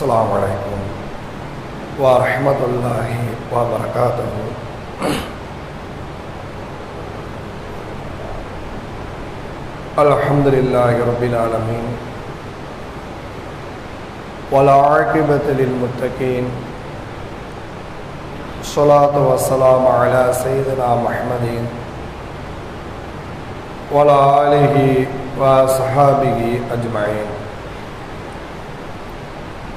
السلام عليكم ورحمة الله وبركاته. الحمد لله رب العالمين. والعاقبة للمتقين. الصلاة والسلام على سيدنا محمد. وعلى آله وصحابه أجمعين.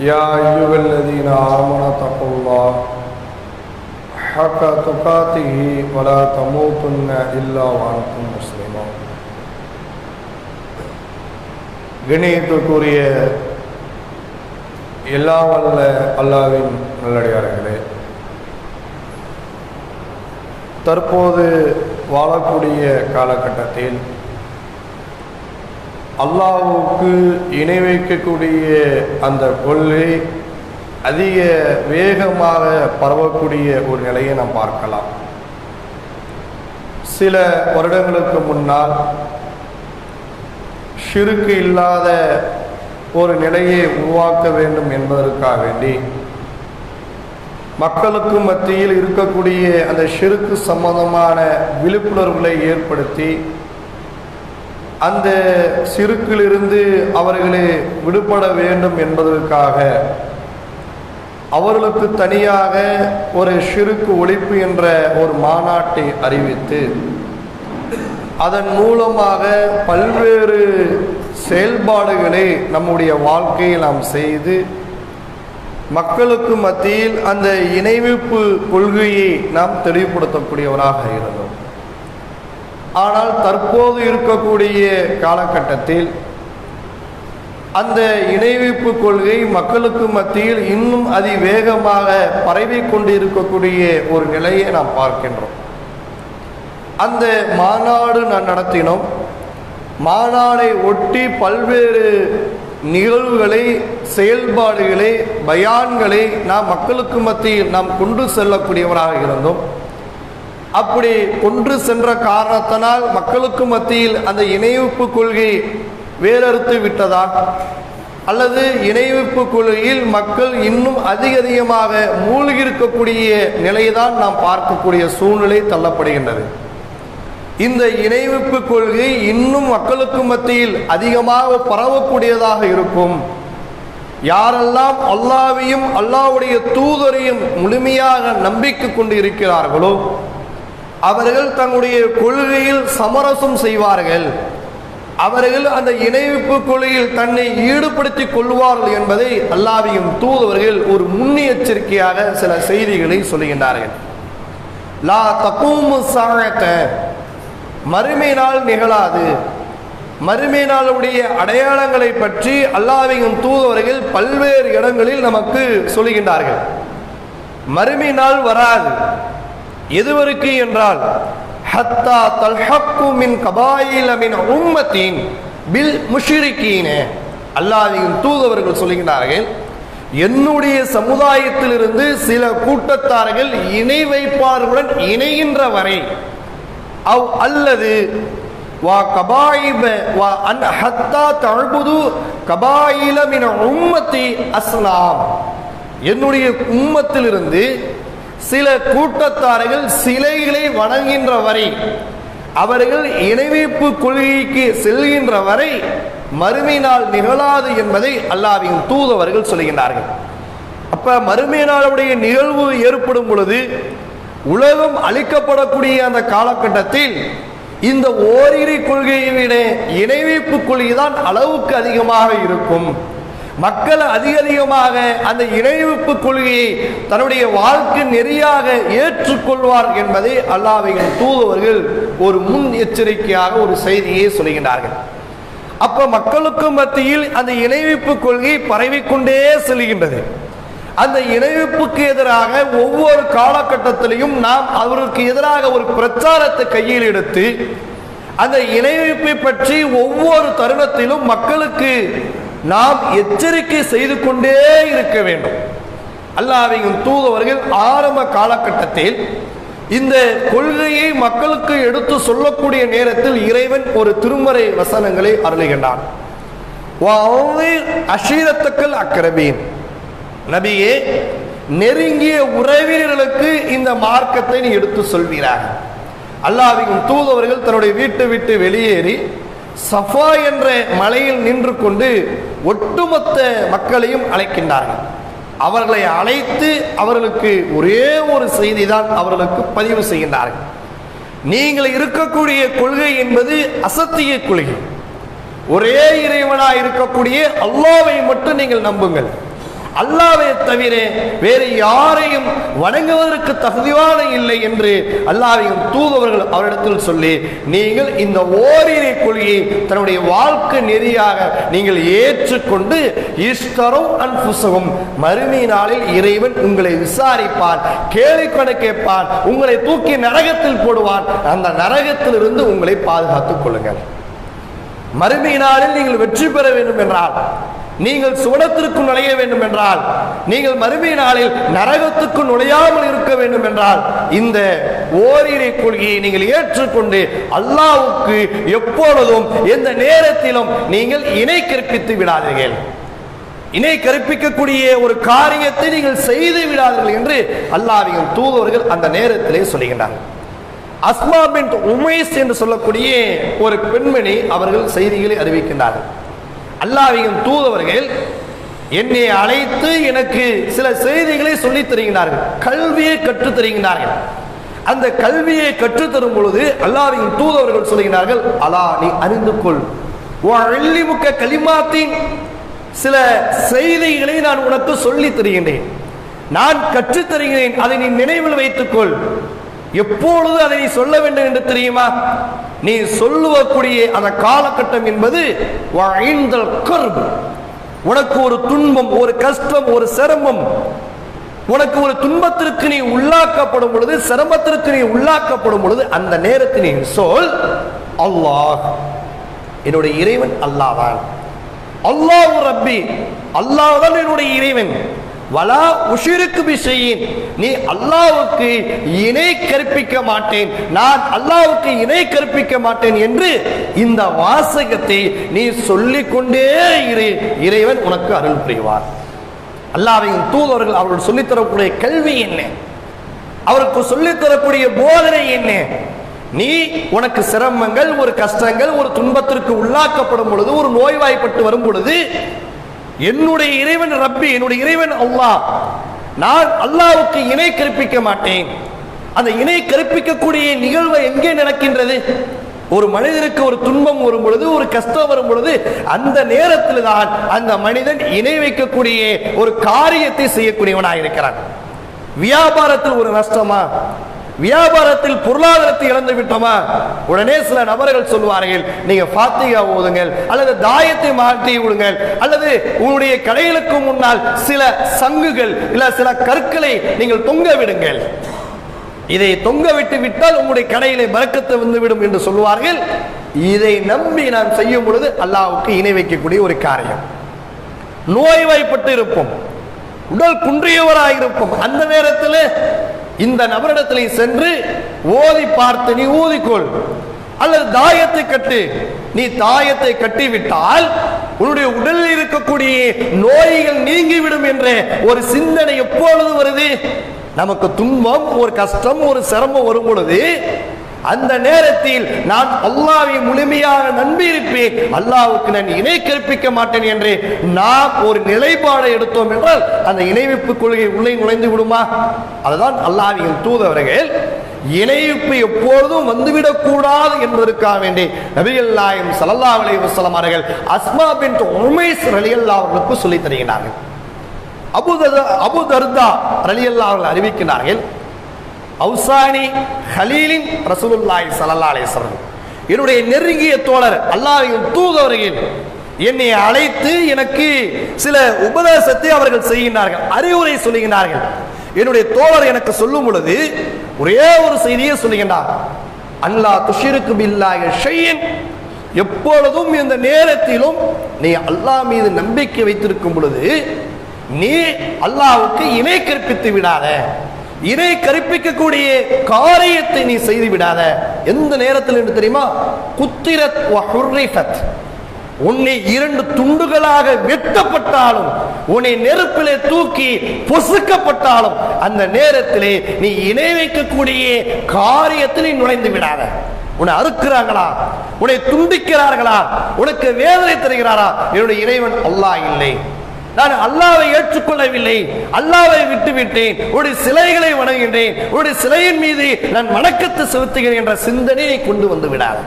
يا أيها الذين آمنوا اتقوا الله حق تقاته ولا تموتن إلا وأنتم مسلمون கணியத்துக்குரிய எல்லா வல்ல அல்லாவின் நல்லடியார்களே தற்போது வாழக்கூடிய காலகட்டத்தில் அல்லாவுக்கு இணை வைக்கக்கூடிய அந்த கொள்கை அதிக வேகமாக பரவக்கூடிய ஒரு நிலையை நாம் பார்க்கலாம். சில வருடங்களுக்கு முன்னால் ஷிருக்கு இல்லாத ஒரு நிலையை உருவாக்க வேண்டும் என்பதற்காக வேண்டி மக்களுக்கு மத்தியில் இருக்கக்கூடிய அந்த ஷிருக்கு சம்பந்தமான விழிப்புணர்வுகளை ஏற்படுத்தி அந்த சிறுக்கிலிருந்து அவர்களை விடுபட வேண்டும் என்பதற்காக அவர்களுக்கு தனியாக ஒரு சிறுக்கு ஒழிப்பு என்ற ஒரு மாநாட்டை அறிவித்து அதன் மூலமாக பல்வேறு செயல்பாடுகளை நம்முடைய வாழ்க்கையில் நாம் செய்து மக்களுக்கு மத்தியில் அந்த இணைவிப்பு கொள்கையை நாம் தெளிவுபடுத்தக்கூடியவராக இருந்தோம். ஆனால் தற்போது இருக்கக்கூடிய காலகட்டத்தில் அந்த இணைவிப்பு கொள்கை மக்களுக்கு மத்தியில் இன்னும் அதிவேகமாக பரவி கொண்டிருக்கக்கூடிய ஒரு நிலையை நாம் பார்க்கின்றோம். அந்த மாநாடு நான் நடத்தினோம். மாநாடை ஒட்டி பல்வேறு நிகழ்வுகளை செயல்பாடுகளை பயான்களை நாம் மக்களுக்கு மத்தியில் நாம் கொண்டு செல்லக்கூடியவராக இருந்தோம். அப்படி கொன்று சென்ற காரணத்தினால் மக்களுக்கு மத்தியில் அந்த இணைவிப்பு கொள்கை வேறறுத்து விட்டதா? அல்லது இணைவிப்பு கொள்கையில் மக்கள் இன்னும் அதிக அதிகமாக மூழ்கி இருக்கக்கூடிய நிலைதான் நாம் பார்க்கக்கூடிய சூழ்நிலை தள்ளப்படுகின்றது. இந்த இணைவிப்பு கொள்கை இன்னும் மக்களுக்கு மத்தியில் அதிகமாக பரவக்கூடியதாக இருக்கும். யாரெல்லாம் அல்லாவையும் அல்லாவுடைய தூதரையும் முழுமையாக நம்பிக்கை கொண்டு இருக்கிறார்களோ அவர்கள் தங்களுடைய கொள்கையில் சமரசம் செய்வார்கள். அவர்கள் அந்த இணைவிப்பு கொள்கையில் தன்னை ஈடுபடுத்தி கொள்வார்கள் என்பதை அல்லாவியும் தூதுவர்கள் ஒரு முன்னெச்சரிக்கையாக சில செய்திகளை சொல்லுகின்றார்கள். லா தப்பூமு சாழக்க மறுமை நாள் நிகழாது. மறுமை நாளுடைய அடையாளங்களை பற்றி அல்லாவியும் தூதுவர்கள் பல்வேறு இடங்களில் நமக்கு சொல்லுகின்றார்கள். மறுமை நாள் வராது. எதுவருக்கு என்றால் ஹத்தா தல்ஹக்கு மின் கபாயில மின் உம்மத்தின் பில் முஷிரிக்கீனே அல்லாஹ்வின் தூதவர்கள் சொல்லுகிறார்கள் என்னுடைய சமுதாயத்திலிருந்து சில கூட்டத்தார்கள் இணை வைப்பார்களுடன் இணைகின்ற வரை அவ் அல்லது வா கபாயிப வா அன் ஹத்தா தழ்புது கபாயில மின் உம்மத்தி அஸ்லாம். என்னுடைய உம்மத்திலிருந்து சில கூட்டத்தார்கள் சிலைகளை வணங்குகின்ற வரை அவர்கள் இணைவிப்பு கொள்கைக்கு செல்கின்ற வரை மறுமையினால் நிகழாது என்பதை அல்லாவின் தூதவர்கள் சொல்கின்றார்கள். அப்ப மறுமையினாளுடைய நிகழ்வு ஏற்படும் பொழுது உலகம் அளிக்கப்படக்கூடிய அந்த காலகட்டத்தில் இந்த ஓரிரை கொள்கையை விட இணைவிப்பு கொள்கை தான் அளவுக்கு அதிகமாக இருக்கும். மக்கள் அதிக அதிகமாக அந்த இணைவிப்பு கொள்கையை தன்னுடைய வாழ்க்கை நெறியாக ஏற்றுக்கொள்வார் என்பதை அல்லாவையின் தூதுவர்கள் ஒரு முன் எச்சரிக்கையாக ஒரு செய்தியை சொல்கின்றார்கள். அப்ப மக்களுக்கும் மத்தியில் அந்த இணைவிப்பு கொள்கை பரவிக்கொண்டே செல்கின்றது. அந்த இணைவிப்புக்கு எதிராக ஒவ்வொரு காலகட்டத்திலையும் நாம் அவருக்கு எதிராக ஒரு பிரச்சாரத்தை கையில் எடுத்து அந்த இணைவிப்பை பற்றி ஒவ்வொரு தருணத்திலும் மக்களுக்கு நாம் எச்சரிக்கை செய்து கொண்டே இருக்க வேண்டும். அல்லாஹ்வின் தூதவர்கள் ஆரம்ப காலகட்டத்தில் இந்த கொள்கையை மக்களுக்கு எடுத்து சொல்லக்கூடிய நேரத்தில் இறைவன் ஒரு திருமறை வசனங்களை அருளுகின்றான். அஷீரத்துக்கள் அக்கரபீன் நபியே நெருங்கிய உறவினர்களுக்கு இந்த மார்க்கத்தை நீ எடுத்து சொல்வீராக. அல்லாவின் தூதவர்கள் தன்னுடைய வீட்டை விட்டு வெளியேறி சஃபா என்ற மலையில் நின்று கொண்டு ஒட்டுமொத்த மக்களையும் அழைக்கின்றார்கள். அவர்களை அழைத்து அவர்களுக்கு ஒரே ஒரு செய்தி தான் அவர்களுக்கு பதிவு செய்கின்றார்கள். நீங்கள் இருக்கக்கூடிய கொள்கை என்பது அசத்திய கொள்கை. ஒரே இறைவனாக இருக்கக்கூடிய அல்லாவை மட்டும் நீங்கள் நம்புங்கள். அல்லாவை தவிர வேறு யாரையும் வணங்குவதற்கு தகுதியான இல்லை என்று அல்லாவையும் தூதுவர்கள் அவரிடத்தில் சொல்லி நீங்கள் இந்த ஓரிரை கொள்கையை தன்னுடைய வாழ்க்கை நெறியாக நீங்கள் ஏற்றுக்கொண்டு இஷ்டரும் அன்புசகும் மறுமை நாளில் இறைவன் உங்களை விசாரிப்பான் கேள்வி கேட்பான் உங்களை தூக்கி நரகத்தில் போடுவான் அந்த நரகத்திலிருந்து உங்களை பாதுகாத்துக் கொள்ளுங்கள். மறுமை நாளில் நீங்கள் வெற்றி பெற வேண்டும் என்றால் நீங்கள் சுவனத்திற்கு நுழைய வேண்டும் என்றால் நீங்கள் மறுமை நாளில் நரகத்துக்கு நுழையாமல் இருக்க வேண்டும் என்றால் இந்த ஓரிரை கொள்கையை நீங்கள் ஏற்றுக்கொண்டு அல்லாவுக்கு எப்பொழுதும் எந்த நேரத்திலும் நீங்கள் இணை கற்பித்து விடாதீர்கள். இணை கற்பிக்கக்கூடிய ஒரு காரியத்தை நீங்கள் செய்து விடாதீர்கள் என்று அல்லாவின் தூதவர்கள் அந்த நேரத்திலே சொல்லுகின்றார்கள். அஸ்மா பின் உமேஸ் என்று சொல்லக்கூடிய ஒரு பெண்மணி அவர்கள் செய்திகளை அறிவிக்கின்றார்கள். அல்லாவின் தூதவர்கள் என்னை அழைத்து எனக்கு சில செய்திகளை சொல்லித் தருகின்றார்கள். கல்வியை கற்றுத் தருகின்றார்கள். அந்த கல்வியை கற்றுத் தரும் பொழுது அல்லாவின் தூதவர்கள் சொல்லுகிறார்கள் அலா நீ அறிந்து கொள். முக்க கலிமாத்தின் சில செய்திகளை நான் உனக்கு சொல்லித் தருகின்றேன். நான் கற்றுத் தருகிறேன். அதை நீ நினைவில் வைத்துக்கொள் எப்பொழுது அதை நீ சொல்ல வேண்டும் என்று தெரியுமா? நீ சொல்லுவக்கூடிய அந்த காலகட்டம் என்பது வாழ்ந்தல் கர்பு. உனக்கு ஒரு துன்பம் ஒரு கஷ்டம் ஒரு சிரமம். உனக்கு ஒரு துன்பத்திற்கு நீ உள்ளாக்கப்படும் பொழுது சிரமத்திற்கு நீ உள்ளாக்கப்படும் பொழுது அந்த நேரத்தில் நீ சொல் அல்லாஹ் என்னுடைய இறைவன் அல்லாதான் அல்லாஹ் ரப்பி. அல்லாஹ் தான் என்னுடைய இறைவன். வலா உஷிருக்கு விஷயின் நீ அல்லாவுக்கு இணை கற்பிக்க மாட்டேன். நான் அல்லாவுக்கு இணை கற்பிக்க மாட்டேன் என்று இந்த வாசகத்தை நீ சொல்லிக் கொண்டே இரு. இறைவன் உனக்கு அருள் புரிவார். அல்லாவின் தூதர்கள் அவர்கள் சொல்லித்தரக்கூடிய கல்வி என்ன? அவருக்கு சொல்லித்தரக்கூடிய போதனை என்ன? நீ உனக்கு சிரமங்கள் ஒரு கஷ்டங்கள் ஒரு துன்பத்திற்கு உள்ளாக்கப்படும் பொழுது ஒரு நோய்வாய்ப்பட்டு வரும் பொழுது என்னுடைய இறைவன் ரப்பி என்னுடைய இறைவன் அல்லாஹ். நான் அல்லாவுக்கு இணை கற்பிக்க மாட்டேன். அந்த இணை கற்பிக்கக்கூடிய நிகழ்வு எங்கே நடக்கின்றது? ஒரு மனிதனுக்கு ஒரு துன்பம் வரும் பொழுது ஒரு கஷ்டம் வரும் பொழுது அந்த நேரத்தில் தான் அந்த மனிதன் இணை வைக்கக்கூடிய ஒரு காரியத்தை செய்யக்கூடியவனாக இருக்கிறான் வியாபாரத்தில் ஒரு நஷ்டமா? வியாபாரத்தில் பொருளாதாரத்தை இழந்து விட்டோமா? உடனே சில நபர்கள் சொல்வார்கள் நீங்க பாத்திகா ஓதுங்கள் அல்லது தாயத்தை மாற்றி விடுங்கள் அல்லது உங்களுடைய கடைகளுக்கு முன்னால் சில சங்குகள் இல்ல சில கற்களை நீங்கள் தொங்க விடுங்கள். இதை தொங்க விட்டு விட்டால் உங்களுடைய கடையிலே பறக்கத்தை வந்துவிடும் என்று சொல்வார்கள் இதை நம்பி நாம் செய்யும் பொழுது அல்லாவுக்கு இணை வைக்கக்கூடிய ஒரு காரியம். நோய்வாய்ப்பட்டு இருப்போம். உடல் குன்றியவராக இருப்போம். அந்த நேரத்தில் இந்த நபரிடத்திலே சென்று ஓதி பார்த்து நீ ஊதிக்கொள். அல்லது தாயத்தை கட்டு. நீ தாயத்தை கட்டிவிட்டால் உன்னுடைய உடலில் இருக்கக்கூடிய நோய்கள் நீங்கிவிடும் என்ற ஒரு சிந்தனை எப்பொழுது வருது? நமக்கு துன்பம் ஒரு கஷ்டம் ஒரு சிரமம் வரும் பொழுது அந்த நேரத்தில் நான் அல்லாவை முழுமையாக நம்பியிருப்பேன். அல்லாவுக்கு நான் இணை கற்பிக்க மாட்டேன் என்று நாம் ஒரு நிலைப்பாடை எடுத்தோம் என்றால் அந்த இணைவிப்பு கொள்கை உள்ளே நுழைந்து விடுமா? அதுதான் அல்லாவின் தூதவர்கள் இணைப்பு எப்பொழுதும் வந்துவிடக்கூடாது என்பதற்காக வேண்டி நபிகள் நாயம் சல்லா அலி வசலம் அவர்கள் அஸ்மா பின் உமேஸ் ரலியல்லா அவர்களுக்கு சொல்லித் தருகிறார்கள். அபு அபு தர்தா ரலியல்லா அவர்கள் அறிவிக்கிறார்கள் அவுசானி ஹலீலின் ரசூலுல்லாய் ஸல்லல்லாஹு அலைஹி என்னுடைய நெருங்கிய தோழர் அல்லாவின் தூதவர்கள் என்னை அழைத்து எனக்கு சில உபதேசத்தை அவர்கள் செய்கின்றார்கள் அறிவுரை சொல்லுகின்றார்கள். என்னுடைய தோழர் எனக்கு சொல்லும் பொழுது ஒரே ஒரு செய்தியை சொல்லுகின்றார். அல்லாஹ் துஷிருக்கு பில்லாஹி ஷையன். எப்பொழுதும் இந்த நேரத்திலும் நீ அல்லாஹ் மீது நம்பிக்கை வைத்திருக்கும் பொழுது நீ அல்லாவுக்கு இணை கற்பித்து விடாத. இதை கற்பிக்கக்கூடிய காரியத்தை நீ செய்து விடாத எந்த நேரத்தில் என்று தெரியுமா? குத்திரத் ஹுர்ரிஃபத். உன்னை இரண்டு துண்டுகளாக வெட்டப்பட்டாலும் உன்னை நெருப்பிலே தூக்கி பொசுக்கப்பட்டாலும் அந்த நேரத்திலே நீ இணை வைக்கக்கூடிய காரியத்தில் நீ நுழைந்து விடாத. உன்னை அறுக்கிறாங்களா உன்னை துண்டிக்கிறார்களா? உனக்கு வேதனை தருகிறாரா? என்னுடைய இறைவன் அல்லாஹ் இல்லை. நான் அல்லாவை ஏற்றுக்கொள்ளவில்லை. அல்லாவை விட்டு விட்டேன் சிலைகளை வணங்குகின்றேன். ஒரு சிலையின் மீது நான் வணக்கத்தை செலுத்துகிறேன் என்ற சிந்தனையை கொண்டு வந்து விடாது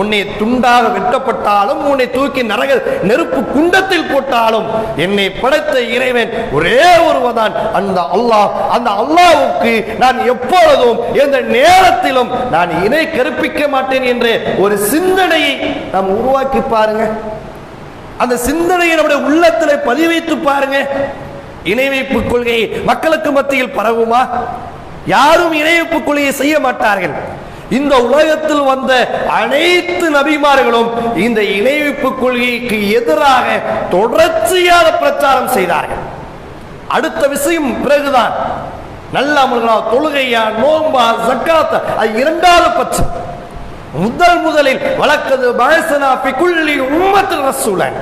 உன்னை துண்டாக வெட்டப்பட்டாலும் உன்னை தூக்கி நரக நெருப்பு குண்டத்தில் போட்டாலும் என்னை படைத்த இறைவன் ஒரே ஒருவதான். அந்த அல்லாஹ் அந்த அல்லாவுக்கு நான் எப்பொழுதும் எந்த நேரத்திலும் நான் இணை கற்பிக்க மாட்டேன் என்று ஒரு சிந்தனையை நாம் உருவாக்கி பாருங்க. அந்த சிந்தனையை நம்முடைய உள்ளத்தில் பதிவைத்து பாருங்க. இணை வைப்பு கொள்கை மக்களுக்கு மத்தியில் பரவுமா? யாரும் இணைவைப்பு கொள்கையை செய்ய மாட்டார்கள். இந்த உலகத்தில் வந்த அனைத்து நபிமார்களும் இந்த இணைவிப்பு கொள்கைக்கு எதிராக தொடர்ச்சியாக பிரச்சாரம் செய்தார்கள். அடுத்த விஷயம் பிறகுதான். நல்ல அமல்களா தொழுகையா நோம்பா சக்காத்த அது இரண்டாவது பட்சம். முதல் முதலில் வழக்கது பழசனா பிக்குள்ளி உம்மத்தில் ரசூலன்.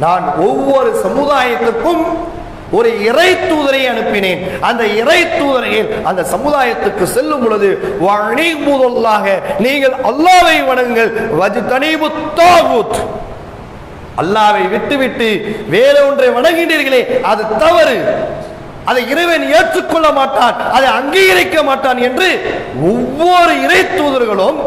நான் ஒவ்வொரு சமுதாயத்துக்கும் ஒரு இறை தூதரை அனுப்பினேன். அந்த இறை தூதரையில் அந்த சமுதாயத்துக்கு செல்லும் பொழுது வழி முதலாக நீங்கள் அல்லாவை வணங்குங்கள். வஜி தனிபு அல்லாவை விட்டுவிட்டு வேற ஒன்றை வணங்கினீர்களே அது தவறு. அதை இறைவன் ஏற்றுக்கொள்ள மாட்டான் அதை அங்கீகரிக்க மாட்டான் என்று ஒவ்வொரு இறை தூதர்களும்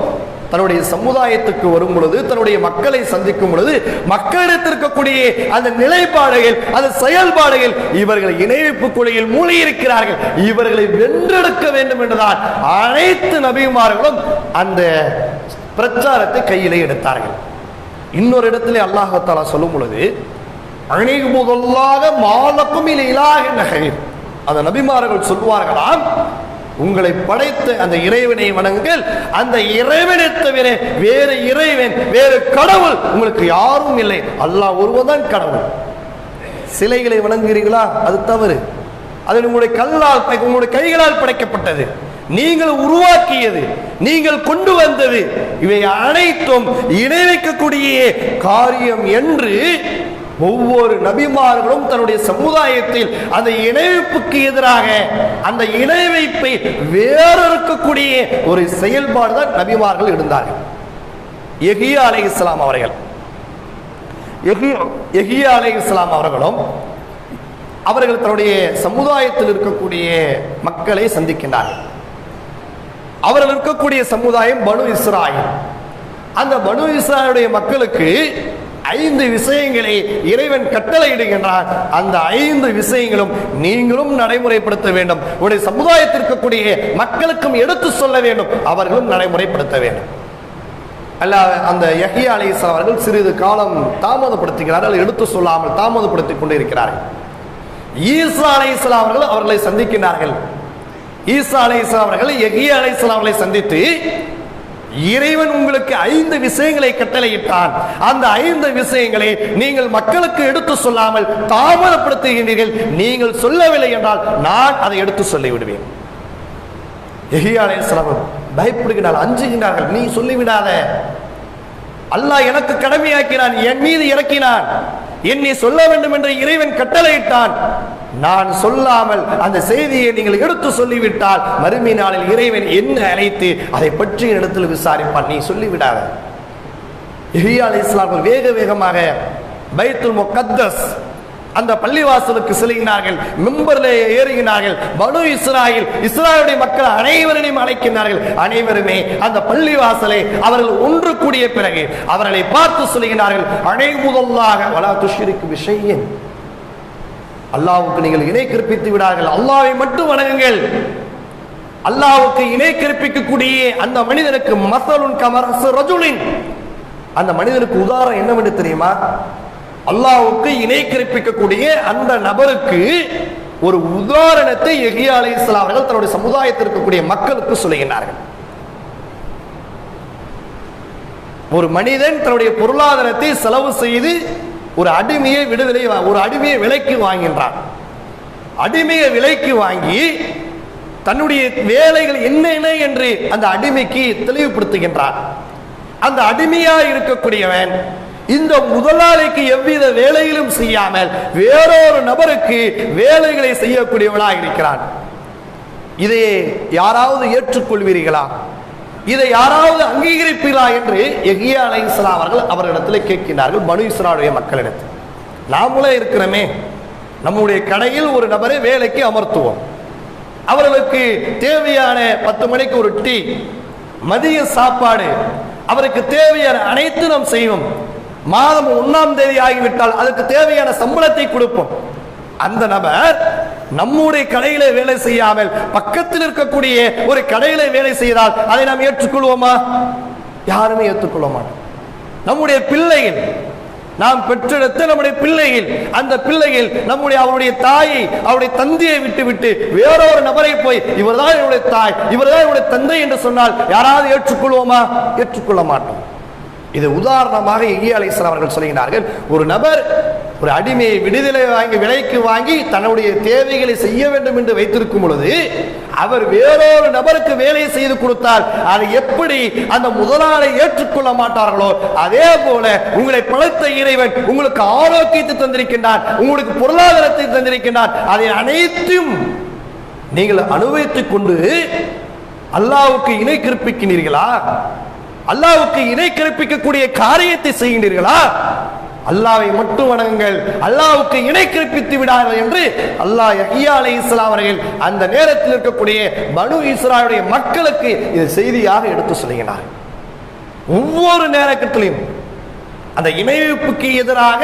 தன்னுடைய சமுதாயத்துக்கு வரும் பொழுது தன்னுடைய மக்களை சந்திக்கும் பொழுது மக்களிடத்தில் இருக்கக்கூடிய அந்த நிலைப்பாடுகள் அந்த செயல்பாடுகள் இவர்கள் இணைப்பு குழியில் மூழ்கி இருக்கிறார்கள் இவர்களை வென்றெடுக்க வேண்டும் என்றுதான் அனைத்து நபிமார்களும் அந்த பிரச்சாரத்தை கையிலே எடுத்தார்கள். இன்னொரு இடத்திலே அல்லாஹாலா சொல்லும் பொழுது அணைகு முதலாக மாலக்கும் இல்லை இலாக நகர் அந்த நபிமார்கள் சொல்வார்களாம் உங்களை படைத்த அந்த இறைவனை வணங்குங்கள். அந்த இறைவனை தவிர வேறு இறைவன் வேறு கடவுள் உங்களுக்கு யாரும் இல்லை. அல்லாஹ் ஒருவன் கடவுள். சிலைகளை வணங்குகிறீர்களா? அது தவறு. அது உங்களுடைய கல்லால் உங்களுடைய கைகளால் படைக்கப்பட்டது. நீங்கள் உருவாக்கியது நீங்கள் கொண்டு வந்தது. இவை அனைத்தும் இணை வைக்கக்கூடிய காரியம் என்று ஒவ்வொரு நபிமார்களும் தன்னுடைய சமுதாயத்தில் அந்த இணைப்புக்கு எதிராக அந்த இணை வைப்பை வேறறுக்கக்கூடிய ஒரு செயல்பாடு தான் நபிமார்கள் இருந்தார்கள். எகியா அலை இஸ்லாம் அவர்கள். எகியா- எகியா அலை இஸ்லாம் அவர்களும் அவர்கள் தன்னுடைய சமுதாயத்தில் இருக்கக்கூடிய மக்களை சந்திக்கின்றார்கள். அவர்கள் இருக்கக்கூடிய சமுதாயம் பனு இஸ்ராயில். அந்த பனு இஸ்ராயலுடைய மக்களுக்கு ஐந்து விஷயங்களை இறைவன் கட்டளையிடுகின்றார் அந்த ஐந்து விஷயங்களும் நீங்களும் நடைமுறைப்படுத்த வேண்டும். உடைய சமுதாயத்திற்கு கூடிய மக்களுக்கும் எடுத்து சொல்ல வேண்டும். அவர்களும் நடைமுறைப்படுத்த வேண்டும். அல்ல அந்த யஹியா அலிஸ்லாம் அவர்கள் சிறிது காலம் தாமதப்படுத்துகிறார்கள். எடுத்து சொல்லாமல் தாமதப்படுத்திக் கொண்டு இருக்கிறார்கள் ஈசா அலைஹிஸ்ஸலாம் அவர்கள் அவர்களை சந்திக்கின்றார்கள். ஈசா அலைஹிஸ்ஸலாம் அவர்கள் யஹியா அலைஹிஸ்ஸலாம் அவர்களை சந்தித்து இறைவன் உங்களுக்கு ஐந்து விஷயங்களை கட்டளையிட்டான். அந்த ஐந்து விஷயங்களை நீங்கள் மக்களுக்கு எடுத்து சொல்லாமல் தாமதப்படுத்துகின்றீர்கள். நீங்கள் சொல்லவில்லை என்றால் நான் அதை எடுத்து சொல்லி விடுவேன் எஹியா பயப்படுகிறார்கள் அஞ்சுகின்றார்கள் நீ சொல்லிவிடாத. அல்லாஹ் எனக்கு கடமையாக்கினான் என் மீது இறக்கினான். என்னை சொல்ல வேண்டும் என்று இறைவன் கட்டளையிட்டான். நான் சொல்லாமல் அந்த செய்தியை நீங்கள் எடுத்து சொல்லிவிட்டால் மறுமை நாளில் இறைவன் என்ன அழைத்து அதை பற்றி இடத்தில் விசாரிப்பான்? நீ சொல்லிவிடாத. எஹியா அலைஹிஸ்ஸலாம் வேக வேகமாக பைத்துல் முகத்தஸ் அந்த பள்ளிவாசலுக்கு செல்கிறார்கள். மெம்பர்ல ஏறுகிறார்கள். பனு இஸ்ராயில் இஸ்ராயலுடைய மக்கள் அனைவரையும் அழைக்கின்றார்கள் அனைவருமே அந்த பள்ளிவாசலை அவர்கள் ஒன்று கூடிய பிறகு அவர்களை பார்த்து சொல்கிறார்கள் அனைமுதல்லாக வலா துஷிருக்கு விஷயம் அல்லாவுக்கு நீங்கள் இணை கற்பித்து விடார்கள். அல்லாவை மட்டும் வணங்குங்கள். அல்லாவுக்கு இணை கற்பிக்கக்கூடிய அந்த மனிதனுக்கு மசலுன் கமரசு ரஜுலின். அந்த மனிதனுக்கு உதாரணம் என்னவென்று தெரியுமா? அல்லாவுக்கு இணை கற்பிக்கக்கூடிய அந்த நபருக்கு ஒரு உதாரணத்தை எஹியா அலைஹிஸ்ஸலாம் அவர்கள் தன்னுடைய சமுதாயத்தில் இருக்கக்கூடிய மக்களுக்கு சொல்லுகிறார்கள் ஒரு மனிதன் தன்னுடைய பொருளாதாரத்தை செலவு செய்து ஒரு அடிமையை விடுதலை ஒரு அடிமையை விலைக்கு வாங்கின்றான். அடிமையை விலைக்கு வாங்கி தன்னுடைய வேலைகள் என்னென்ன என்று அந்த அடிமைக்கு தெளிவுபடுத்துகின்றான். அந்த அடிமையா இருக்கக்கூடியவன் இந்த முதலாளிக்கு எவ்வித வேலையிலும் செய்யாமல் வேறொரு நபருக்கு வேலைகளை செய்யக்கூடியவனாக இருக்கிறான். இதை யாராவது ஏற்றுக்கொள்வீர்களா? இதை யாராவது அங்கீகரிப்பீரா என்று எகியா அலைஹிஸ்ஸலாம் அவர்கள் அவரிடத்தில் கேட்கின்றார்கள். பனு இஸ்ராலுடைய மக்களிடத்தில். நாமளே இருக்கிறோமே. நம்முடைய கடையில் ஒரு நபரை வேலைக்கு அமர்த்துவோம். அவர்களுக்கு தேவையான பத்து மணிக்கு ஒரு டீ மதிய சாப்பாடு அவருக்கு தேவையான அனைத்து நாம் செய்வோம். மாதம் ஒன்றாம் தேதி ஆகிவிட்டால் அதுக்கு தேவையான சம்பளத்தை கொடுப்போம். அந்த நபர் நம்முடைய கடையில வேலை செய்யாமல் பக்கத்தில் இருக்கக்கூடிய ஒரு கடையில வேலை செய்தால் அதை நாம் ஏற்றுக்கொள்வோமா? யாருமே ஏற்றுக்கொள்ள மாட்டோம். நம்முடைய பிள்ளையில் நாம் பெற்றெடுத்த நம்முடைய பிள்ளையில் அந்த பிள்ளையில் நம்முடைய அவருடைய தாயை அவருடைய தந்தையை விட்டு விட்டு வேறொரு நபரை போய் இவர்தான் என்னுடைய தாய் இவர்தான் என்னுடைய தந்தை என்று சொன்னால் யாராவது ஏற்றுக்கொள்வோமா? ஏற்றுக்கொள்ள மாட்டோம். இது உதாரணமாக எகியா அலைஹிஸ்ஸலாம் அவர்கள் சொல்கிறார்கள் ஒரு நபர் ஒரு அடிமையை விடுதலை வாங்கி விலைக்கு வாங்கி தன்னுடைய தேவைகளை செய்ய வேண்டும் என்று வைத்திருக்கும் பொழுது அவர் வேறொரு நபருக்கு வேலை செய்து கொடுத்தால் அதை எப்படி அந்த முதலாளை ஏற்றுக்கொள்ள மாட்டார்களோ அதே போல உங்களை படைத்த இறைவன் உங்களுக்கு ஆரோக்கியத்தை தந்திருக்கின்றான் உங்களுக்கு பொருளாதாரத்தை தந்திருக்கின்றான். அதை அனைத்தும் நீங்கள் அனுபவித்துக் கொண்டு அல்லாவுக்கு இணை கற்பிக்கிறீர்களா அல்லாவுக்கு இணை கற்பிக்கக்கூடிய காரியத்தை செய்கின்றீர்களா? அல்லாவை மட்டும் வணங்குங்கள். அல்லாவுக்கு இணை கற்பித்து விடார்கள் என்று அல்லாஹ் யஹ்யா இஸ்லாம் அவர்கள் அந்த நேரத்தில் இருக்கக்கூடிய பனு இஸ்ராவுடைய மக்களுக்கு இது செய்தியாக எடுத்து சொல்லுகிறார் ஒவ்வொரு நேரத்திலையும் அந்த இணைவைப்புக்கு எதிராக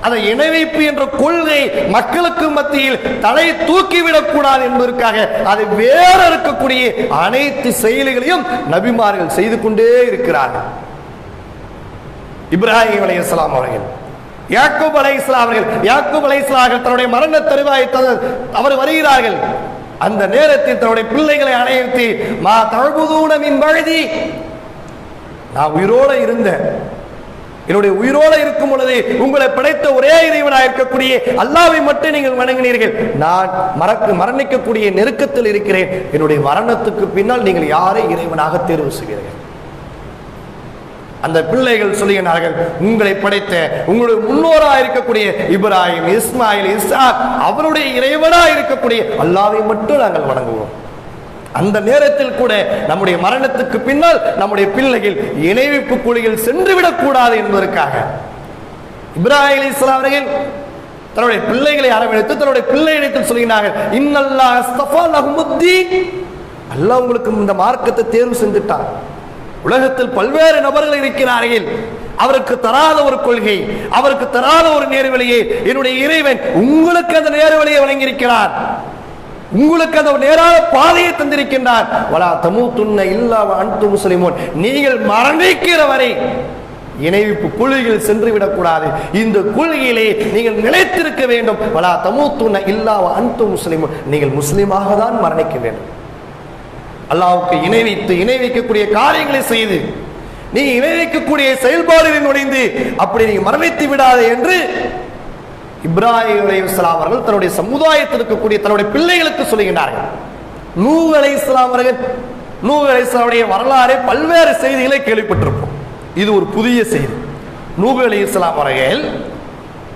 அந்த இணைவைப்பு என்ற கொள்கை மக்களுக்கு மத்தியில் தலை தூக்கிவிடக் கூடாது என்பதற்காக அது வேற இருக்கக்கூடிய அனைத்து செயல்களையும் நபிமார்கள் செய்து கொண்டே இருக்கிறார்கள். இப்ராஹிம் அலைஹிஸ்ஸலாம் அவர்கள் யாக்கூப் அலைஹிஸ்ஸலாம் அவர்கள் யாக்கூப் அலைஹிஸ்ஸலாம் அவர்கள் தன்னுடைய மரண தருவாய் அவர் வருகிறார்கள். அந்த நேரத்தில் தன்னுடைய பிள்ளைகளை அணைத்து மா தழுபுதூன மின் வழுதி நான் உயிரோட இருந்தேன். என்னுடைய உயிரோட இருக்கும் பொழுது உங்களை படைத்த ஒரே இறைவனாக இருக்கக்கூடிய அல்லாவை மட்டும் நீங்கள் வணங்கினீர்கள். நான் மறக்க மரணிக்கக்கூடிய நெருக்கத்தில் இருக்கிறேன். என்னுடைய மரணத்துக்கு பின்னால் நீங்கள் யாரை இறைவனாக தேர்வு செய்கிறீர்கள்? அந்த பிள்ளைகள் சொல்லுகிறார்கள் உங்களை படைத்த உங்களுடைய முன்னோராக இருக்கக்கூடிய இப்ராஹிம் இஸ்மாயில் இஸ்ஹா அவருடைய இறைவனாக இருக்கக்கூடிய அல்லாவை மட்டும் நாங்கள் வணங்குவோம் அந்த நேரத்தில் கூட நம்முடைய மரணத்துக்கு பின்னால் நம்முடைய பிள்ளைகள் இணைவிப்பு குழியில் சென்று விடக்கூடாது என்பதற்காக இப்ராஹிம் அலைஹிஸ்ஸலாம் அவர்கள் தன்னுடைய பிள்ளைகளை அரவணைத்து தன்னுடைய பிள்ளைகளிடத்தில் சொல்கிறார்கள் இன்னல்லா அஸ்தஃபா அல்லாஹ் உங்களுக்கு இந்த மார்க்கத்தை தேர்வு செஞ்சுட்டான். உலகத்தில் பல்வேறு நபர்கள் இருக்கிறார்கள். அவருக்கு தராத ஒரு கொள்கை அவருக்கு தராத ஒரு நேர்வழியை என்னுடைய இறைவன் உங்களுக்கு அந்த நேர்வழியை வழங்கியிருக்கிறார். உங்களுக்கு அந்த நேரான பாதையை தந்திருக்கின்றார். வலா தமூத்துன்ன இல்லா அன்து முஸ்லிமோன். நீங்கள் மரணிக்கிற வரை இணைவிப்பு குழியில் சென்று விடக்கூடாது இந்த குழியிலே நீங்கள் நிலைத்திருக்க வேண்டும். வலா தமூத்துன்ன இல்லா அன்பு முஸ்லிமோன். நீங்கள் முஸ்லீமாக தான் மரணிக்க வேண்டும். அல்லாவுக்கு இணை வைத்து இணை வைக்கக்கூடிய காரியங்களை செய்து நீ இணை வைக்கக்கூடிய செயல்பாடுகளில் நுழைந்து அப்படி நீ மரணித்து விடாதே என்று இப்ராஹிம் அலைஹிஸ்ஸலாம் அவர்கள் தன்னுடைய சமுதாயத்தில் இருக்கக்கூடிய தன்னுடைய பிள்ளைகளுக்கு சொல்லுகிறார்கள் நூஹ் இஸ்லாம் அவர்கள் நூஹ் இஸ்லாமுடைய வரலாறு பல்வேறு செய்திகளை கேள்விப்பட்டிருப்போம். இது ஒரு புதிய செய்தி. நூ அலி இஸ்லாம் அவர்கள்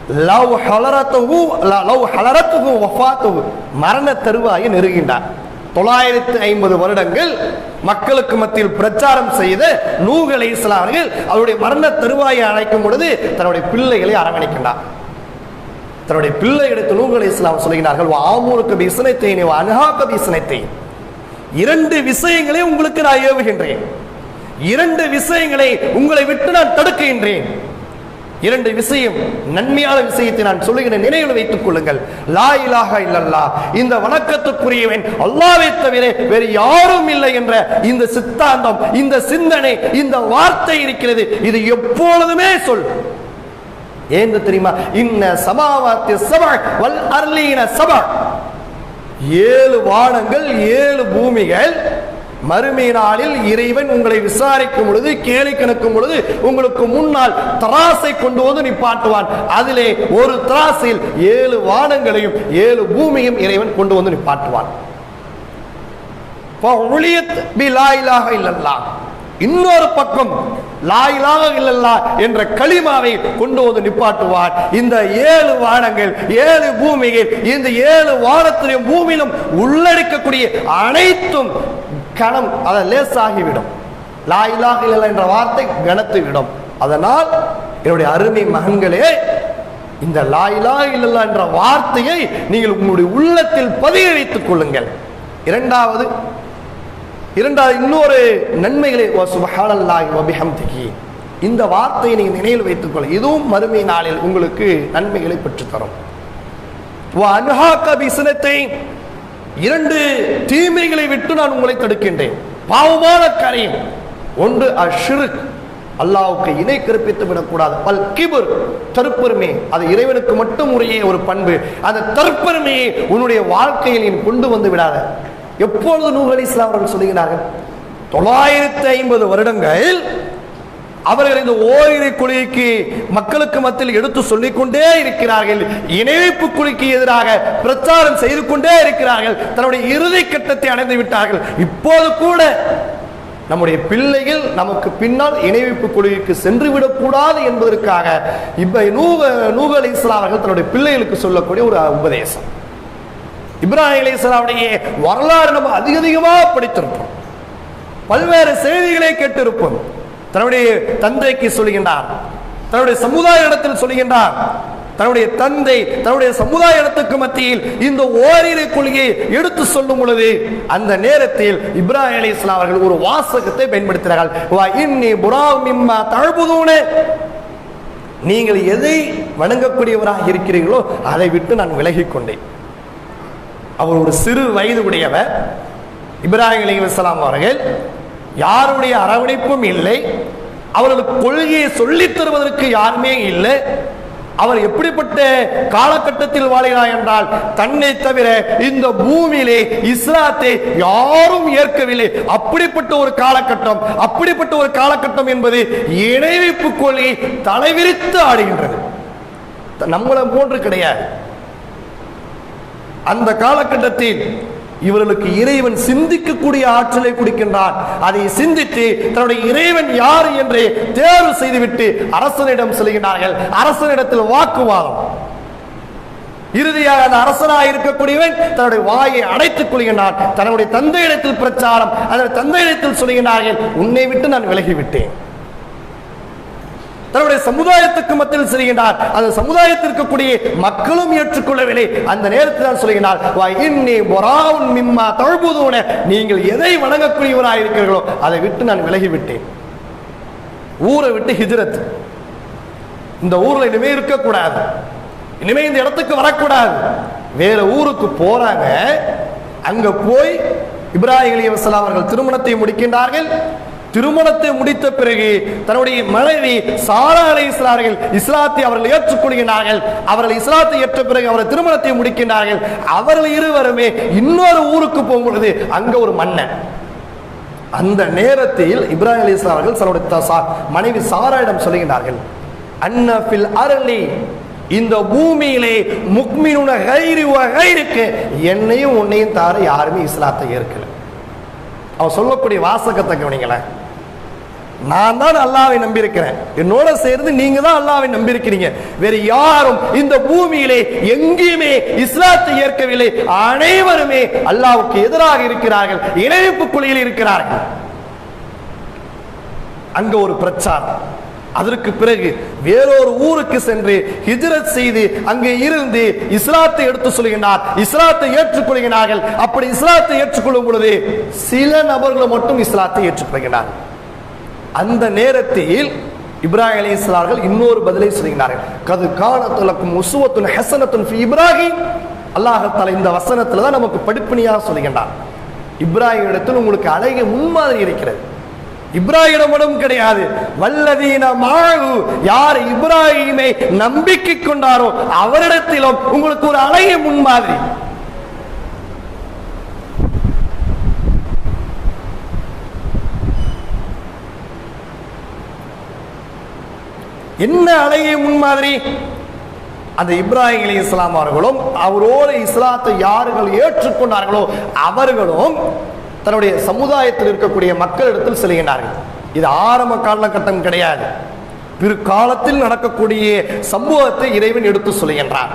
லவ் ஹலரத்துஹு லவ் ஹலரத்துஹு மரண தருவாயை நெருகின்றார் தொள்ளாயிரத்து ஐம்பது வருடங்கள் மக்களுக்கு மத்தியில் பிரச்சாரம் செய்த நூஹ் அலைஹிஸ்ஸலாம் அவர்கள் அவருடைய மரண தருவாயை அழைக்கும் பொழுது தன்னுடைய பிள்ளைகளை அரவணைக்கின்றார். தன்னுடைய பிள்ளை எடுத்து நூகலை இஸ்லாம் சொல்கிறார்கள் ஆமூருக்கு விசனத்தை அனுகாக்க விசனத்தை இரண்டு விஷயங்களை உங்களுக்கு நான் ஏவுகின்றேன். இரண்டு விஷயங்களை உங்களை விட்டு நான் தடுக்கின்றேன். இரண்டு விஷயம் நன்மையான விஷயத்தை நான் சொல்லுகிறேன் நினைவில் வைத்துக் கொள்ளுங்கள். லா இலாக இல்லல்லா. இந்த வணக்கத்துக்குரியவன் அல்லாவை தவிர வேறு யாரும் இல்லை என்ற இந்த சித்தாந்தம் இந்த சிந்தனை இந்த வார்த்தை இருக்கிறது. இது எப்பொழுதுமே சொல். ஏன் தெரியுமா? இன்ன சமாவாத்திய சபா வல் அர்லீன சபா. ஏழு வானங்கள் ஏழு பூமிகள் மறுமை நாளில் இறைவன் உங்களை விசாரிக்கும் பொழுது கேலி கணக்கும் பொழுது உங்களுக்கு முன்னால் தராசை கொண்டு வந்து நிப்பாட்டுவான். அதிலே ஒரு தராசில் ஏழு வானங்களையும் ஏழு பூமியும் இறைவன் கொண்டு வந்து நிப்பாட்டுவான். இன்னொரு பக்கம் லாயிலாக இல்லல்லா என்ற களிமாவை கொண்டு வந்து நிப்பாட்டுவார் இந்த ஏழு வானங்கள் ஏழு பூமிகள் இந்த ஏழு வானத்திலும் பூமியிலும் உள்ளடக்கக்கூடிய அனைத்தும் கணம் அதை லேசாகிவிடும். லாயிலாக இல்லை என்ற வார்த்தை கனத்து விடும் அதனால் என்னுடைய அருமை மகன்களே இந்த லாயிலா இல்லல்லா என்ற வார்த்தையை நீங்கள் உங்களுடைய உள்ளத்தில் பதிய வைத்துக் கொள்ளுங்கள். இரண்டாவது இரண்டாவது இன்னொரு நன்மைகளை வ இந்த வார்த்தையை நீங்கள் நினைவில் வைத்துக் கொள்ள இதுவும் மறுமை நாளில் உங்களுக்கு நன்மைகளை பெற்றுத்தரும். தரும் வ சினத்தை இரண்டு தீமைகளை விட்டு நான் உங்களை தடுக்கின்றேன். பாவமான காரியம். ஒன்று அஷ்ரு அல்லாவுக்கு இணை கற்பித்து விடக்கூடாது. பல் கிபர். தற்பெருமை. அது இறைவனுக்கு மட்டும் உரிய ஒரு பண்பு. அந்த தற்பெருமையை உன்னுடைய வாழ்க்கையில் நீ கொண்டு வந்து விடாத. எப்பொழுது நூறு அலி இஸ்லாம் அவர்கள் சொல்லுகிறார்கள்? தொள்ளாயிரத்தி ஐம்பது வருடங்கள் அவர்கள் இந்த ஓரிரை குழிக்கு மக்களுக்கு மத்தியில் எடுத்து சொல்லிக் கொண்டே இருக்கிறார்கள். இணைப்பு குழிக்கு எதிராக பிரச்சாரம் செய்து கொண்டே இருக்கிறார்கள். தன்னுடைய இறுதி கட்டத்தை அடைந்து விட்டார்கள். இப்போது கூட நம்முடைய பிள்ளைகள் நமக்கு பின்னால் இணைவிப்பு குழுவிற்கு சென்று விடக்கூடாது என்பதற்காக இப்ப நூக நூக அலி அவர்கள் தன்னுடைய பிள்ளைகளுக்கு சொல்லக்கூடிய ஒரு உபதேசம். இப்ராஹிம் அலி இஸ்லாமுடைய வரலாறு நம்ம அதிக அதிகமாக படித்திருப்போம். பல்வேறு செய்திகளை கேட்டிருப்போம். தன்னுடைய தந்தைக்கு சொல்கின்றார். தன்னுடைய சமுதாய இடத்தில் சொல்கின்றார். தன்னுடைய தந்தை தன்னுடைய சமுதாய இடத்துக்கு மத்தியில் இந்த ஓரிரு கொள்கையை எடுத்து சொல்லும் பொழுது அந்த நேரத்தில் இப்ராஹிம் அலி இஸ்லாம் அவர்கள் ஒரு வாசகத்தை பயன்படுத்தினார்கள். நீங்கள் எதை வணங்கக்கூடியவராக இருக்கிறீர்களோ அதை விட்டு நான் விலகிக் கொண்டேன். அவர் ஒரு சிறு வயது உடையவர் இப்ராஹிம் அலி இஸ்லாம் அவர்கள் யாருடைய அரவணைப்பும் இல்லை. அவரது கொள்கையை சொல்லித் தருவதற்கு யாருமே இல்லை. அவர் எப்படிப்பட்ட காலகட்டத்தில் வாழ்கிறார் என்றால் தன்னை தவிர இந்த பூமியிலே இஸ்லாத்தை யாரும் ஏற்கவில்லை. அப்படிப்பட்ட ஒரு காலகட்டம் அப்படிப்பட்ட ஒரு காலகட்டம் என்பது இணைவிப்பு கொள்கையை தலைவிரித்து ஆடுகின்றது. நம்மளை போன்று கிடையாது. அந்த காலகட்டத்தில் இவர்களுக்கு இறைவன் சிந்திக்கக்கூடிய ஆற்றலை கொடுக்கின்றான். அதை சிந்தித்து தன்னுடைய இறைவன் யார் என்று தேர்வு செய்துவிட்டு அரசனிடம் செல்கின்றார்கள் அரசனிடத்தில் வாக்குவாதம். இறுதியாக அந்த அரசனாக இருக்கக்கூடியவன் தன்னுடைய வாயை அடைத்துக் கொள்கின்றான். தன்னுடைய தந்தையிடத்தில் பிரச்சாரம் அதனுடைய தந்தையிடத்தில் சொல்கின்றார்கள் உன்னை விட்டு நான் விலகிவிட்டேன். தன்னுடைய சமுதாயத்துக்கு மத்தியில் செல்கின்றார். அந்த சமுதாயத்தில் இருக்கக்கூடிய மக்களும் ஏற்றுக்கொள்ளவில்லை. அந்த நேரத்தில் தான் சொல்கிறார் இன்னி பொறாவுன் மிம்மா தழுபுதூன. நீங்கள் எதை வணங்கக்கூடியவராக இருக்கிறீர்களோ அதை விட்டு நான் விலகிவிட்டேன். ஊரை விட்டு ஹிஜரத். இந்த ஊர்ல இனிமே இருக்கக்கூடாது. இனிமே இந்த இடத்துக்கு வரக்கூடாது. வேற ஊருக்கு போறாங்க. அங்க போய் இப்ராஹிம் அலி வசலாம் அவர்கள் திருமணத்தை முடிக்கின்றார்கள். திருமணத்தை முடித்த பிறகு தன்னுடைய மனைவி சாரா அலை இஸ்லார்கள் இஸ்லாத்தை அவர்கள் ஏற்றுக்கொள்கிறார்கள் அவர்கள் இஸ்லாத்தை ஏற்ற பிறகு அவர்கள் திருமணத்தை முடிக்கின்றார்கள். அவர்கள் இருவருமே இன்னொரு ஊருக்கு போகும் பொழுது அங்க ஒரு மன்னன் அந்த நேரத்தில் இப்ராஹிம் அலி இஸ்லாம் அவர்கள் தன்னுடைய த- சா- மனைவி சாராயிடம் சொல்லுகிறார்கள் அன்னபில் அரளி இந்த பூமியிலே முக்மினுன கைரி கைருக்கு என்னையும் உன்னையும் தார யாருமே இஸ்லாத்தை ஏற்கல. அவன் சொல்லக்கூடிய வாசகத்தை கவனிங்களேன். நான் தான் அல்லாவை நம்பியிருக்கிறேன். என்னோட சேர்ந்து நீங்க தான் அல்லாவை நம்பியிருக்கிறீங்க. வேற யாரும் இந்த பூமியிலே எங்கேயுமே இஸ்லாத்தை ஏற்கவில்லை. அனைவருமே அல்லாவுக்கு எதிராக இருக்கிறார்கள். இணைப்பு குழியில் இருக்கிறார்கள். அங்க ஒரு பிரச்சாரம். அதற்கு பிறகு வேறொரு ஊருக்கு சென்று ஹிஜ்ரத் செய்து அங்கே இருந்து இஸ்லாத்தை எடுத்து சொல்கின்றார் இஸ்லாத்தை ஏற்றுக்கொள்கிறார்கள் அப்படி இஸ்லாத்தை ஏற்றுக்கொள்ளும் பொழுது சில நபர்கள் மட்டும் இஸ்லாத்தை ஏற்றுக்கொள்கிறார்கள் அந்த நேரத்தில் இப்ராஹிம் அலி இஸ்லார்கள் இன்னொரு பதிலை சொல்கிறார்கள் கது காலத்துலக்கும் உசுவத்துன் ஹசனத்துன் ஃபி இப்ராஹிம். அல்லாஹத்தால இந்த வசனத்தில் தான் நமக்கு படிப்பணியாக சொல்கின்றார் இப்ராஹிம் இடத்தில் உங்களுக்கு அழகிய முன்மாதிரி இருக்கிறது. இப்ராஹிமிடம் கிடையாது. வல்லதீன மாழு யார் இப்ராஹிமை நம்பிக்கை கொண்டாரோ அவரிடத்திலும் உங்களுக்கு ஒரு அழகிய முன்மாதிரி. என்ன அழகிய முன்மாதிரி? அந்த இப்ராஹிம் அலி இஸ்லாம் அவர்களும் அவரோடு இஸ்லாத்தை யார்கள் ஏற்றுக்கொண்டார்களோ அவர்களும் தன்னுடைய சமுதாயத்தில் இருக்கக்கூடிய மக்களிடத்தில் செல்கின்றார்கள். இது ஆரம்ப காலகட்டம் கிடையாது. பிற்காலத்தில் நடக்கக்கூடிய சம்பவத்தை இறைவன் எடுத்து சொல்கின்றார்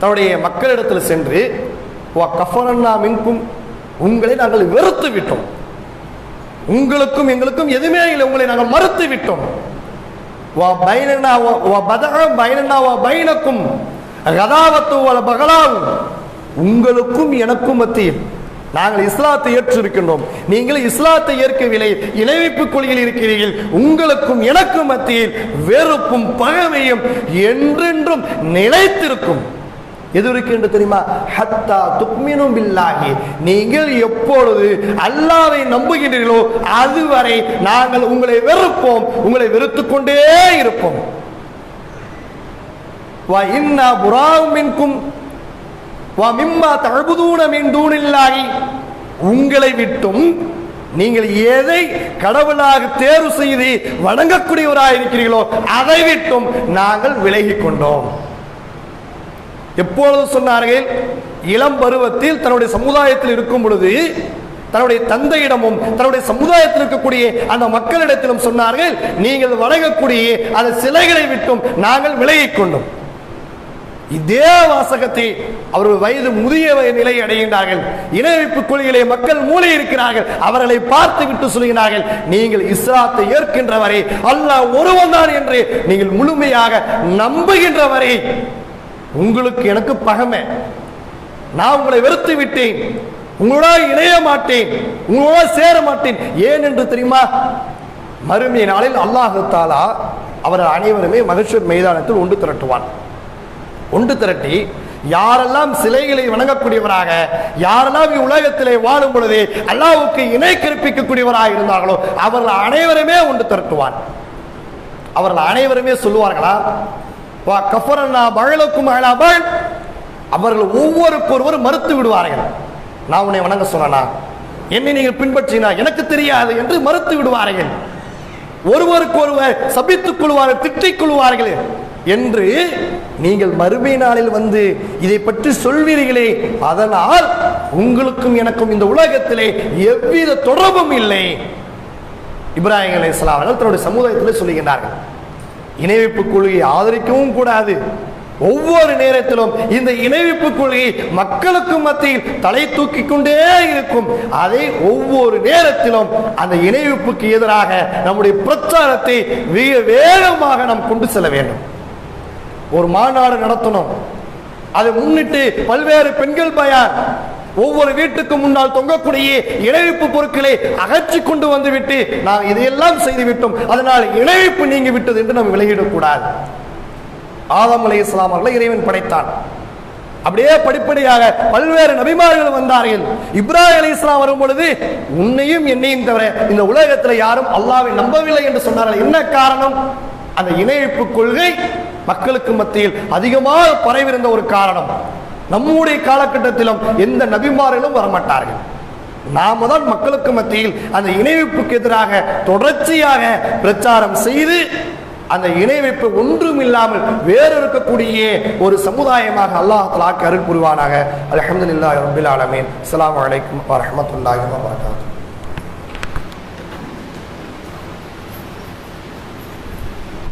தன்னுடைய மக்களிடத்தில் சென்று "வ கஃபரன்னா மின்கும் உங்களை நாங்கள் வெறுத்து விட்டோம். உங்களுக்கும் எங்களுக்கும் எதுவுமே இல்லை உங்களை நாங்கள் மறுத்து விட்டோம். வ பைனனா வ- வ பைனக்கும் கதாவத்து வல பகலாவும் உங்களுக்கும் எனக்கும் மத்தியில். நாங்கள் இஸ்லாத்தை ஏற்றிருக்கின்றோம். நீங்கள் இஸ்லாத்தை ஏற்கவில்லை இணைவிப்பு கொள்கையில் இருக்கிறீர்கள். உங்களுக்கும் எனக்கும் மத்தியில் வெறுப்பும் பகைமையும் என்றென்றும் நிலைத்திருக்கும். எது இருக்கு தெரியுமா? ஹத்தா துக்மினும் பில்லாஹி. நீங்கள் எப்பொழுது அல்லாவை நம்புகின்றீர்களோ அதுவரை நாங்கள் உங்களை வெறுப்போம். உங்களை வெறுத்து கொண்டே இருப்போம். வ இன்னா புறாவுமின்கும் வா வ மிம்மா தழுபுதூன மின் தூணில்லாகி உங்களை விட்டும் நீங்கள் எதை கடவுளாக தேர்வு செய்து வணங்கக்கூடியவராக இருக்கிறீர்களோ அதை விட்டும் நாங்கள் விலகி கொண்டோம். எப்பொழுது சொன்னார்கள்? இளம் பருவத்தில் தன்னுடைய சமுதாயத்தில் இருக்கும் பொழுது தன்னுடைய தந்தையிடமும் தன்னுடைய சமுதாயத்தில் இருக்கக்கூடிய அந்த மக்களிடத்திலும் சொன்னார்கள் நீங்கள் வணங்கக்கூடிய அந்த சிலைகளை விட்டும் நாங்கள் விலகிக் கொண்டோம். இதே வாசகத்தை அவர்கள் வயது முதிய நிலை அடைகின்றார்கள். இணைப்பு கொள்கையிலே மக்கள் மூளை இருக்கிறார்கள். அவர்களை பார்த்து விட்டு சொல்கிறார்கள் நீங்கள் இஸ்லாத்தை ஏற்கின்ற வரை அல்லாஹ் ஒருவன் தான் என்று நீங்கள் முழுமையாக நம்புகின்ற வரை உங்களுக்கு எனக்கு பகமை. நான் உங்களை வெறுத்து விட்டேன். உங்களோட இணைய மாட்டேன். உங்களோட சேர மாட்டேன். ஏன் என்று தெரியுமா? மறுமை நாளில் அல்லாஹு தாலா அனைவருமே மகேஸ்வர் மைதானத்தில் ஒன்று திரட்டுவான். ஒன்று திரட்டி யாரெல்லாம் சிலைகளை வணங்கக்கூடியவராக யாரெல்லாம் உலகத்திலே வாழும் பொழுது அல்லாவுக்கு இணை கற்பிக்கக்கூடியவராக இருந்தார்களோ அவர்கள் அனைவருமே ஒன்று திரட்டுவான். அவர்கள் அனைவருமே சொல்லுவார்களா? வா கஃபரன்னா பழலுக்கும் அழாபல் அவர்கள் ஒவ்வொருக்கொருவர் மறுத்து விடுவார்கள். நான் உன்னை வணங்க சொன்னா என்னை நீங்கள் பின்பற்றினா எனக்கு தெரியாது என்று மறுத்து விடுவார்கள். ஒருவருக்கு ஒருவர் சபித்துக் கொள்வார்கள் திட்டிக் கொள்வார்கள் என்று நீங்கள் மறுமை நாளில் வந்து இதை பற்றி சொல்வீர்களே. அதனால் உங்களுக்கும் எனக்கும் இந்த உலகத்திலே எவ்வித தொடர்பும் இல்லை. இப்ராஹிம் அலைஹிஸ்ஸலாம் அவர்கள் தன்னுடைய சமுதாயத்தில் சொல்லுகின்றார்கள். இணைவிப்பு கொள்கையை ஆதரிக்கவும் கூடாது. ஒவ்வொரு நேரத்திலும் இந்த இணைவிப்பு கொள்கை மக்களுக்கு மத்தியில் தலை தூக்கி கொண்டே இருக்கும். அதை ஒவ்வொரு நேரத்திலும் அந்த இணைவிப்புக்கு எதிராக நம்முடைய பிரச்சாரத்தை மிக வேகமாக நாம் கொண்டு செல்ல வேண்டும். ஒரு மாநாடு நடத்தணும். அதை முன்னிட்டு பல்வேறு பெண்கள் பயார் ஒவ்வொரு வீட்டுக்கு முன்னால் தொங்கக்கூடிய இணைவிப்பு பொருட்களை அகற்றி கொண்டு வந்துவிட்டு நாம் இதையெல்லாம் செய்து விட்டோம் அதனால் இணைப்பு நீங்கி விட்டது என்று நாம் விலகிடக்கூடாது. ஆதம் அலை இஸ்லாம் அவர்களை இறைவன் படைத்தான். அப்படியே படிப்படியாக பல்வேறு நபிமார்கள் வந்தார்கள். இப்ராஹிம் அலி இஸ்லாம் வரும் பொழுது உன்னையும் என்னையும் தவிர இந்த உலகத்தில் யாரும் அல்லாவை நம்பவில்லை என்று சொன்னார்கள். என்ன காரணம்? அந்த இணைப்பு கொள்கை மக்களுக்கு மத்தியில் அதிகமாக பரவிருந்த ஒரு காரணம். நம்முடைய காலகட்டத்திலும் எந்த நபிமார்களும் வரமாட்டார்கள். நாம தான் மக்களுக்கு மத்தியில் அந்த இணைவிப்புக்கு எதிராக தொடர்ச்சியாக பிரச்சாரம் செய்து அந்த இணைவைப்பு ஒன்றும் இல்லாமல் வேறு இருக்கக்கூடிய ஒரு சமுதாயமாக அல்லாஹ் தலாக்கு அருள் புரிவானாக. அல்ஹம்துலில்லாஹி ரப்பில் ஆலமீன். அஸ்லாம் அலைக்கும் வரமத்துல்லாஹி வரகாத்து